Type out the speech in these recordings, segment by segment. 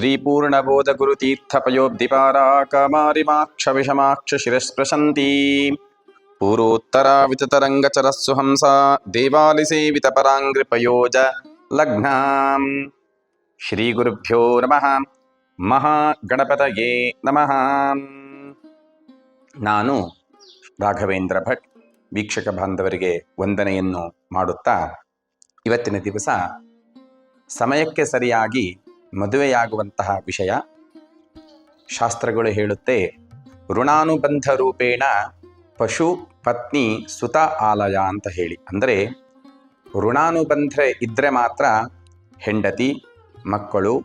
श्रीपूर्णबोधगुरुतीर्थपयोब्धिपाराकमारिमाक्षविषमाक्षशिरस्पृशन्ती पूर्वोत्तराविततरङ्गचरस्सु हंसा देवालिसेवितपराङ्घ्रिपयोज लग्नाम् ಶ್ರೀಗುರುಭ್ಯೋ ನಮಃ ಮಹಾಗಣಪತಯೇ ನಮಃ ನಾನು ರಾಘವೇಂದ್ರ ಭಟ್ ವೀಕ್ಷಕ ಬಾಂಧವರಿಗೆ ವಂದನೆಯನ್ನು ಮಾಡುತ್ತಾ ಇವತ್ತಿನ ದಿವಸ ಸಮಯಕ್ಕೆ ಸರಿಯಾಗಿ ಮದುವೆಯಾಗುವಂತಹ ವಿಷಯ. ಶಾಸ್ತ್ರಗಳು ಹೇಳುತ್ತೆ ಋಣಾನುಬಂಧ ರೂಪೇಣ ಪಶು ಪತ್ನಿ ಸುತ ಆಲಯ ಅಂತ ಹೇಳಿ. ಅಂದರೆ ಋಣಾನುಬಂಧ ಇದ್ದರೆ ಮಾತ್ರ ಹೆಂಡತಿ, ಮಕ್ಕಳು,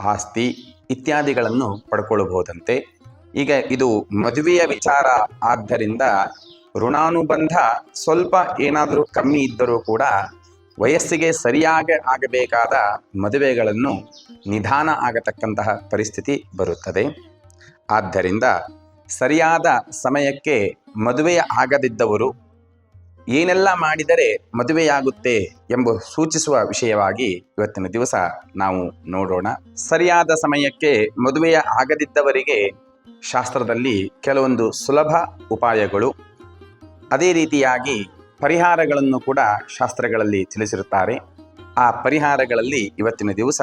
ಆಸ್ತಿ ಇತ್ಯಾದಿಗಳನ್ನು ಪಡ್ಕೊಳ್ಬಹುದಂತೆ ಈಗ ಇದು ಮದುವೆಯ ವಿಚಾರ ಆದ್ದರಿಂದ ಋಣಾನುಬಂಧ ಸ್ವಲ್ಪ ಏನಾದರೂ ಕಮ್ಮಿ ಇದ್ದರೂ ಕೂಡ ವಯಸ್ಸಿಗೆ ಸರಿಯಾಗಿ ಆಗಬೇಕಾದ ಮದುವೆಗಳನ್ನು ನಿಧಾನ ಆಗತಕ್ಕಂತಹ ಪರಿಸ್ಥಿತಿ ಬರುತ್ತದೆ. ಆದ್ದರಿಂದ ಸರಿಯಾದ ಸಮಯಕ್ಕೆ ಮದುವೆಯ ಆಗದಿದ್ದವರು ಏನೆಲ್ಲ ಮಾಡಿದರೆ ಮದುವೆಯಾಗುತ್ತೆ ಎಂಬ ಸೂಚಿಸುವ ವಿಷಯವಾಗಿ ಇವತ್ತಿನ ದಿವಸ ನಾವು ನೋಡೋಣ. ಸರಿಯಾದ ಸಮಯಕ್ಕೆ ಮದುವೆಯ ಆಗದಿದ್ದವರಿಗೆ ಶಾಸ್ತ್ರದಲ್ಲಿ ಕೆಲವೊಂದು ಸುಲಭ ಉಪಾಯಗಳು. ಅದೇ ರೀತಿಯಾಗಿ ಪರಿಹಾರಗಳನ್ನು ಕೂಡ ಶಾಸ್ತ್ರಗಳಲ್ಲಿ ತಿಳಿಸಿರುತ್ತಾರೆ. ಆ ಪರಿಹಾರಗಳಲ್ಲಿ ಇವತ್ತಿನ ದಿವಸ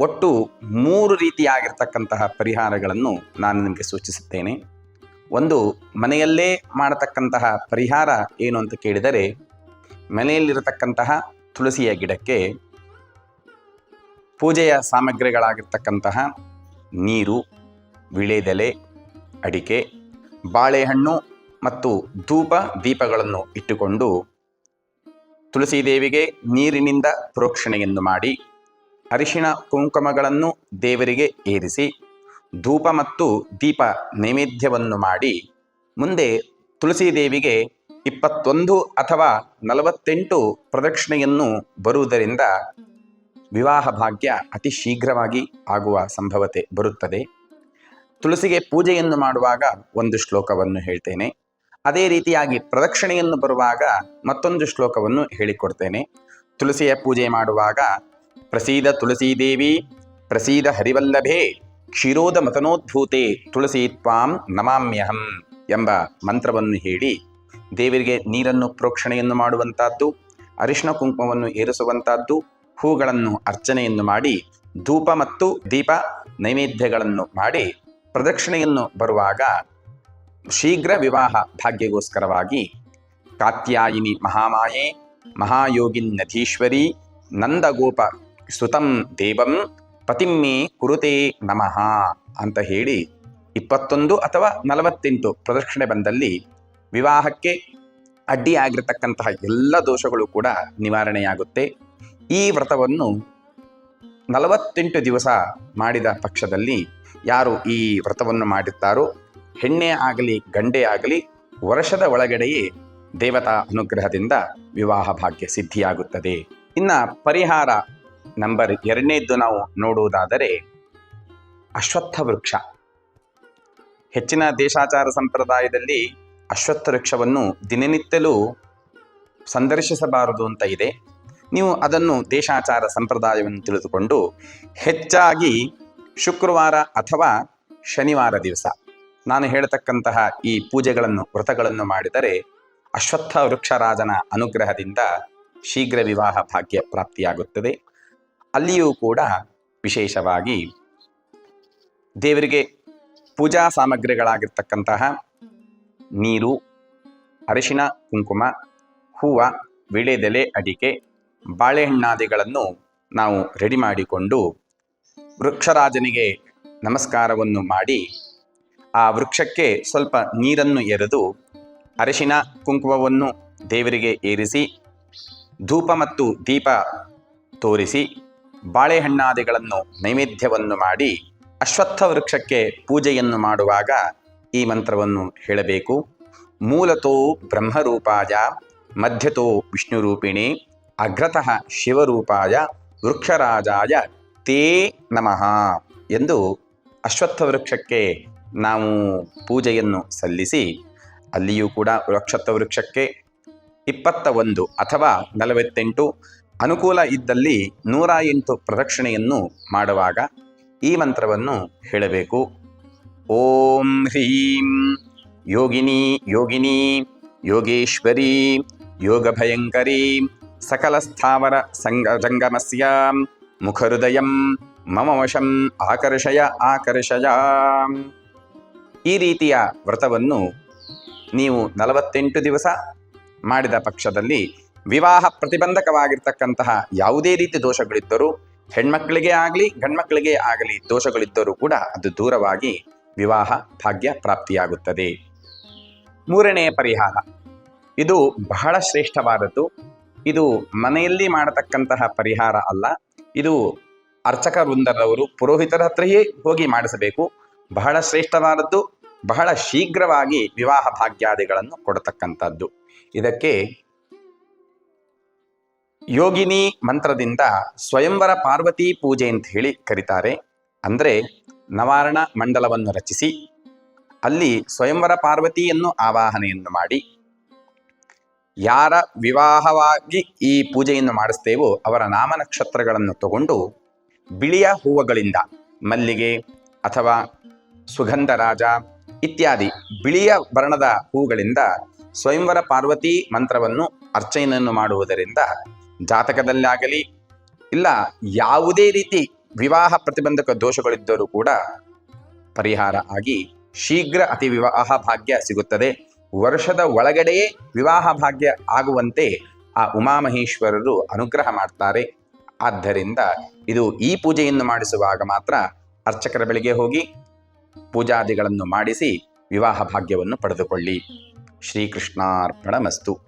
ಒಟ್ಟು ಮೂರು ರೀತಿಯಾಗಿರ್ತಕ್ಕಂತಹ ಪರಿಹಾರಗಳನ್ನು ನಾನು ನಿಮಗೆ ಸೂಚಿಸುತ್ತೇನೆ. ಒಂದು, ಮನೆಯಲ್ಲೇ ಮಾಡತಕ್ಕಂತಹ ಪರಿಹಾರ ಏನು ಅಂತ ಕೇಳಿದರೆ, ಮನೆಯಲ್ಲಿರತಕ್ಕಂತಹ ತುಳಸಿಯ ಗಿಡಕ್ಕೆ ಪೂಜೆಯ ಸಾಮಗ್ರಿಗಳಾಗಿರ್ತಕ್ಕಂತಹ ನೀರು ವಿಳೆದೆಲೆ ಅಡಿಕೆ, ಬಾಳೆಹಣ್ಣು ಮತ್ತು ಧೂಪ ದೀಪಗಳನ್ನು ಇಟ್ಟುಕೊಂಡು ತುಳಸಿ ದೇವಿಗೆ ನೀರಿನಿಂದ ಪ್ರೋಕ್ಷಣೆಯನ್ನು ಮಾಡಿ ಅರಿಶಿಣ ಕುಂಕುಮಗಳನ್ನು ದೇವರಿಗೆ ಏರಿಸಿ ಧೂಪ ಮತ್ತು ದೀಪ ನೈವೇದ್ಯವನ್ನು ಮಾಡಿ ಮುಂದೆ ತುಳಸಿ ದೇವಿಗೆ ಇಪ್ಪತ್ತೊಂದು ಅಥವಾ ನಲವತ್ತೆಂಟು ಪ್ರದಕ್ಷಿಣೆಯನ್ನು ಬರುವುದರಿಂದ ವಿವಾಹ ಭಾಗ್ಯ ಅತಿ ಶೀಘ್ರವಾಗಿ ಆಗುವ ಸಂಭವತೆ ಬರುತ್ತದೆ. ತುಳಸಿಗೆ ಪೂಜೆಯನ್ನು ಮಾಡುವಾಗ ಒಂದು ಶ್ಲೋಕವನ್ನು ಹೇಳ್ತೇನೆ. ಅದೇ ರೀತಿಯಾಗಿ ಪ್ರದಕ್ಷಿಣೆಯನ್ನು ಬರುವಾಗ ಮತ್ತೊಂದು ಶ್ಲೋಕವನ್ನು ಹೇಳಿಕೊಡ್ತೇನೆ. ತುಳಸಿಯ ಪೂಜೆ ಮಾಡುವಾಗ, ಪ್ರಸೀದ ತುಳಸೀದೇವಿ ಪ್ರಸೀದ ಹರಿವಲ್ಲಭೇ ಕ್ಷೀರೋದ ಮತನೋದ್ಭೂತೆ ತುಳಸಿ ತ್ವಾಂ ನಮಾಮ್ಯಹಂ ಎಂಬ ಮಂತ್ರವನ್ನು ಹೇಳಿ, ದೇವರಿಗೆ ನೀರನ್ನು ಪ್ರೋಕ್ಷಣೆಯನ್ನು ಮಾಡುವಂತಹದ್ದು ಅರಿಶಿಣ ಕುಂಕುಮವನ್ನು ಏರಿಸುವಂತಹದ್ದು ಹೂಗಳನ್ನು ಅರ್ಚನೆಯನ್ನು ಮಾಡಿ, ಧೂಪ ಮತ್ತು ದೀಪ ನೈವೇದ್ಯಗಳನ್ನು ಮಾಡಿ ಪ್ರದಕ್ಷಿಣೆಯನ್ನು ಬರುವಾಗ ಶೀಘ್ರ ವಿವಾಹ ಭಾಗ್ಯಗೋಸ್ಕರವಾಗಿ ಕಾತ್ಯಾಯಿನಿ ಮಹಾಮಾಯೆ ಮಹಾಯೋಗಿನ್ನಧೀಶ್ವರಿ ನಂದಗೋಪ ಸುತಂ ದೇವಂ ಪತಿಮ್ಮೆ ಕುರುತೆ ನಮಃ ಅಂತ ಹೇಳಿ ಇಪ್ಪತ್ತೊಂದು ಅಥವಾ ನಲವತ್ತೆಂಟು ಪ್ರದಕ್ಷಿಣೆ ಬಂದಲ್ಲಿ ವಿವಾಹಕ್ಕೆ ಅಡ್ಡಿಯಾಗಿರ್ತಕ್ಕಂತಹ ಎಲ್ಲ ದೋಷಗಳು ಕೂಡ ನಿವಾರಣೆಯಾಗುತ್ತೆ. ಈ ವ್ರತವನ್ನು ನಲವತ್ತೆಂಟು ದಿವಸ ಮಾಡಿದ ಪಕ್ಷದಲ್ಲಿ ಯಾರು ಈ ವ್ರತವನ್ನು ಮಾಡಿರ್ತಾರೋ ಹೆಣ್ಣೆ ಆಗಲಿ, ಗಂಡೇ ಆಗಲಿ, ವರ್ಷದ ಒಳಗಡೆಯೇ ದೇವತಾ ಅನುಗ್ರಹದಿಂದ ವಿವಾಹ ಭಾಗ್ಯ ಸಿದ್ಧಿಯಾಗುತ್ತದೆ. ಇನ್ನು ಪರಿಹಾರ ನಂಬರ್ ಎರಡನೇದ್ದು ನಾವು ನೋಡುವುದಾದರೆ ಅಶ್ವತ್ಥ ವೃಕ್ಷ ಹೆಚ್ಚಿನ ದೇಶಾಚಾರ ಸಂಪ್ರದಾಯದಲ್ಲಿ ಅಶ್ವತ್ಥ ವೃಕ್ಷವನ್ನು ದಿನನಿತ್ಯಲೂ ಸಂದರ್ಶಿಸಬಾರದು ಅಂತ ಇದೆ. ನೀವು ಅದನ್ನು ದೇಶಾಚಾರ ಸಂಪ್ರದಾಯವನ್ನು ತಿಳಿದುಕೊಂಡು ಹೆಚ್ಚಾಗಿ ಶುಕ್ರವಾರ ಅಥವಾ ಶನಿವಾರ ದಿವಸ ನಾನು ಹೇಳತಕ್ಕಂತಹ ಈ ಪೂಜೆಗಳನ್ನು, ವ್ರತಗಳನ್ನು ಮಾಡಿದರೆ ಅಶ್ವತ್ಥ ವೃಕ್ಷರಾಜನ ಅನುಗ್ರಹದಿಂದ ಶೀಘ್ರ ವಿವಾಹ ಭಾಗ್ಯ ಪ್ರಾಪ್ತಿಯಾಗುತ್ತದೆ. ಅಲ್ಲಿಯೂ ಕೂಡ ವಿಶೇಷವಾಗಿ ದೇವರಿಗೆ ಪೂಜಾ ಸಾಮಗ್ರಿಗಳಾಗಿರ್ತಕ್ಕಂತಹ ನೀರು, ಅರಿಶಿಣ, ಕುಂಕುಮ, ಹೂವು ವಿಳೆದೆಲೆ ಅಡಿಕೆ, ಬಾಳೆಹಣ್ಣಾದಿಗಳನ್ನು ನಾವು ರೆಡಿ ಮಾಡಿಕೊಂಡು ವೃಕ್ಷರಾಜನಿಗೆ ನಮಸ್ಕಾರವನ್ನು ಮಾಡಿ ಆ ವೃಕ್ಷಕ್ಕೆ ಸ್ವಲ್ಪ ನೀರನ್ನು ಎರೆದು ಅರಿಶಿನ ಕುಂಕುಮವನ್ನು ದೇವರಿಗೆ ಏರಿಸಿ, ಧೂಪ ಮತ್ತು ದೀಪ ತೋರಿಸಿ, ಬಾಳೆಹಣ್ಣಾದಿಗಳನ್ನು ನೈವೇದ್ಯವನ್ನು ಮಾಡಿ ಅಶ್ವತ್ಥ ವೃಕ್ಷಕ್ಕೆ ಪೂಜೆಯನ್ನು ಮಾಡುವಾಗ ಈ ಮಂತ್ರವನ್ನು ಹೇಳಬೇಕು. ಮೂಲತೋ ಬ್ರಹ್ಮರೂಪಾಯ, ಮಧ್ಯತೋ ವಿಷ್ಣುರೂಪಿಣಿ, ಅಗ್ರತಃ ಶಿವರೂಪಾಯ, ವೃಕ್ಷರಾಜಾಯ ತೇ ನಮಃ ಎಂದು ಅಶ್ವತ್ಥ ವೃಕ್ಷಕ್ಕೆ ನಾವು ಪೂಜೆಯನ್ನು ಸಲ್ಲಿಸಿ ಅಲ್ಲಿಯೂ ಕೂಡ ವೃಕ್ಷತ್ವ ವೃಕ್ಷಕ್ಕೆ ಇಪ್ಪತ್ತ ಒಂದು ಅಥವಾ ನಲವತ್ತೆಂಟು ಅನುಕೂಲ ಇದ್ದಲ್ಲಿ ನೂರ ಎಂಟು ಪ್ರದಕ್ಷಿಣೆಯನ್ನು ಮಾಡುವಾಗ ಈ ಮಂತ್ರವನ್ನು ಹೇಳಬೇಕು. ಓಂ ಹ್ರೀಂ. ಯೋಗಿನಿ ಯೋಗಿನಿ. ಯೋಗೇಶ್ವರಿ. ಯೋಗಭಯಂಕರಿ. ಸಕಲ ಸ್ಥಾವರ ಸಂಗ ಜಂಗಮಸ್ಯ ಮುಖಹೃದಯಂ. ಮಮ ವಶಂ ಆಕರ್ಷಯ ಆಕರ್ಷಯ. ಈ ರೀತಿಯ ವ್ರತವನ್ನು ನೀವು ನಲವತ್ತೆಂಟು ದಿವಸ ಮಾಡಿದ ಪಕ್ಷದಲ್ಲಿ ವಿವಾಹ ಪ್ರತಿಬಂಧಕವಾಗಿರ್ತಕ್ಕಂತಹ ಯಾವುದೇ ರೀತಿ ದೋಷಗಳಿದ್ದರೂ ಹೆಣ್ಮಕ್ಕಳಿಗೆ ಆಗಲಿ ಗಂಡ್ಮಕ್ಕಳಿಗೆ ಆಗಲಿ ದೋಷಗಳಿದ್ದರೂ ಕೂಡ ಅದು ದೂರವಾಗಿ ವಿವಾಹ ಭಾಗ್ಯ ಪ್ರಾಪ್ತಿಯಾಗುತ್ತದೆ. ಮೂರನೆಯ ಪರಿಹಾರ. ಇದು ಬಹಳ ಶ್ರೇಷ್ಠವಾದದ್ದು. ಇದು ಮನೆಯಲ್ಲಿ ಮಾಡತಕ್ಕಂತಹ ಪರಿಹಾರ ಅಲ್ಲ. ಇದು ಅರ್ಚಕ ವೃಂದರವರು ಪುರೋಹಿತರ ಹತ್ರಯೇ ಹೋಗಿ ಮಾಡಿಸಬೇಕು. ಬಹಳ ಶ್ರೇಷ್ಠವಾದದ್ದು, ಬಹಳ ಶೀಘ್ರವಾಗಿ ವಿವಾಹ ಭಾಗ್ಯಾದಿಗಳನ್ನು ಕೊಡತಕ್ಕಂಥದ್ದು. ಇದಕ್ಕೆ ಯೋಗಿನಿ ಮಂತ್ರದಿಂದ ಸ್ವಯಂವರ ಪಾರ್ವತಿ ಪೂಜೆ ಅಂತ ಹೇಳಿ ಕರೀತಾರೆ. ಅಂದರೆ ನವಾರಣ ಮಂಡಲವನ್ನು ರಚಿಸಿ, ಅಲ್ಲಿ ಸ್ವಯಂವರ ಪಾರ್ವತಿಯನ್ನು ಆವಾಹನೆಯನ್ನು ಮಾಡಿ, ಯಾರ ವಿವಾಹವಾಗಿ ಈ ಪೂಜೆಯನ್ನು ಮಾಡಿಸ್ತೇವೋ ಅವರ ನಾಮನಕ್ಷತ್ರಗಳನ್ನು ತಗೊಂಡು ಬಿಳಿಯ ಹೂವುಗಳಿಂದ ಮಲ್ಲಿಗೆ ಅಥವಾ ಸುಗಂಧರಾಜ ಇತ್ಯಾದಿ ಬಿಳಿಯ ವರ್ಣದ ಹೂಗಳಿಂದ ಸ್ವಯಂವರ ಪಾರ್ವತಿ ಮಂತ್ರವನ್ನು ಅರ್ಚನೆಯನ್ನು ಮಾಡುವುದರಿಂದ ಜಾತಕದಲ್ಲಾಗಲಿ ಇಲ್ಲ ಯಾವುದೇ ರೀತಿ ವಿವಾಹ ಪ್ರತಿಬಂಧಕ ದೋಷಗಳಿದ್ದರೂ ಕೂಡ ಪರಿಹಾರ ಆಗಿ ಶೀಘ್ರ ಅತಿ ವಿವಾಹ ಭಾಗ್ಯ ಸಿಗುತ್ತದೆ. ವರ್ಷದ ಒಳಗಡೆಯೇ ವಿವಾಹ ಭಾಗ್ಯ ಆಗುವಂತೆ ಆ ಉಮಾಮಹೇಶ್ವರರು ಅನುಗ್ರಹ ಮಾಡ್ತಾರೆ. ಆದ್ದರಿಂದ ಇದು ಈ ಪೂಜೆಯನ್ನು ಮಾಡಿಸುವಾಗ ಮಾತ್ರ ಅರ್ಚಕರ ಬಳಿಗೆ ಹೋಗಿ ಪೂಜಾದಿಗಳನ್ನು ಮಾಡಿಸಿ ವಿವಾಹ ಭಾಗ್ಯವನ್ನು ಪಡೆದುಕೊಳ್ಳಿ. ಶ್ರೀಕೃಷ್ಣಾರ್ಪಣಮಸ್ತು.